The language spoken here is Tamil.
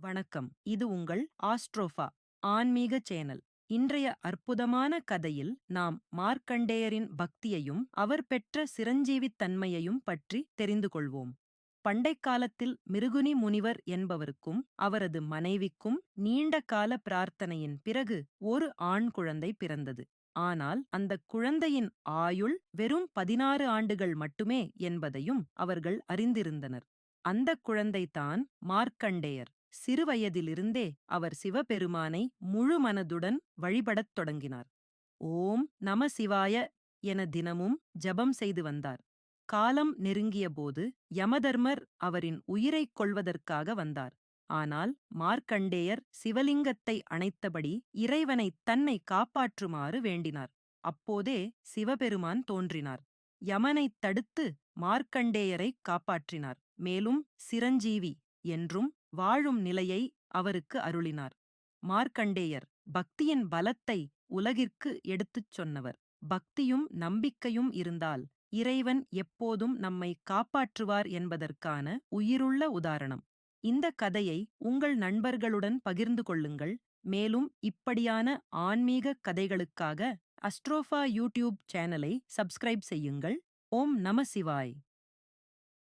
வணக்கம். இது உங்கள் ஆஸ்ட்ரோஃபா ஆன்மீக சேனல். இன்றைய அற்புதமான கதையில் நாம் மார்க்கண்டேயரின் பக்தியையும் அவர் பெற்ற சிரஞ்சீவித் தன்மையையும் பற்றி தெரிந்து கொள்வோம். பண்டைக் காலத்தில் மிருகுனி முனிவர் என்பவருக்கும் அவரது மனைவிக்கும் நீண்ட கால பிரார்த்தனையின் பிறகு ஒரு ஆண் குழந்தை பிறந்தது. ஆனால் அந்த குழந்தையின் ஆயுள் வெறும் பதினாறு ஆண்டுகள் மட்டுமே என்பதையும் அவர்கள் அறிந்திருந்தனர். அந்த குழந்தைதான் மார்க்கண்டேயர். சிறுவயதிலிருந்தே அவர் சிவபெருமானை முழு மனதுடன் வழிபடத் தொடங்கினார். ஓம் நம சிவாய என தினமும் ஜபம் செய்து வந்தார். காலம் நெருங்கியபோது யமதர்மர் அவரின் உயிரைக் கொள்வதற்காக வந்தார். ஆனால் மார்க்கண்டேயர் சிவலிங்கத்தை அணைத்தபடி இறைவனை தன்னை காப்பாற்றுமாறு வேண்டினார். அப்போதே சிவபெருமான் தோன்றினார். யமனைத் தடுத்து மார்க்கண்டேயரை காப்பாற்றினார். மேலும் சிரஞ்சீவி என்றும் வாழும் நிலையை அவருக்கு அருளினார். மார்க்கண்டேயர் பக்தியின் பலத்தை உலகிற்கு எடுத்துச் சொன்னவர். பக்தியும் நம்பிக்கையும் இருந்தால் இறைவன் எப்போதும் நம்மை காப்பாற்றுவார் என்பதற்கான உயிருள்ள உதாரணம். இந்த கதையை உங்கள் நண்பர்களுடன் பகிர்ந்து கொள்ளுங்கள். மேலும் இப்படியான ஆன்மீக கதைகளுக்காக அஸ்ட்ரோஃபா யூடியூப் சேனலை சப்ஸ்கிரைப் செய்யுங்கள். ஓம் நம சிவாய்.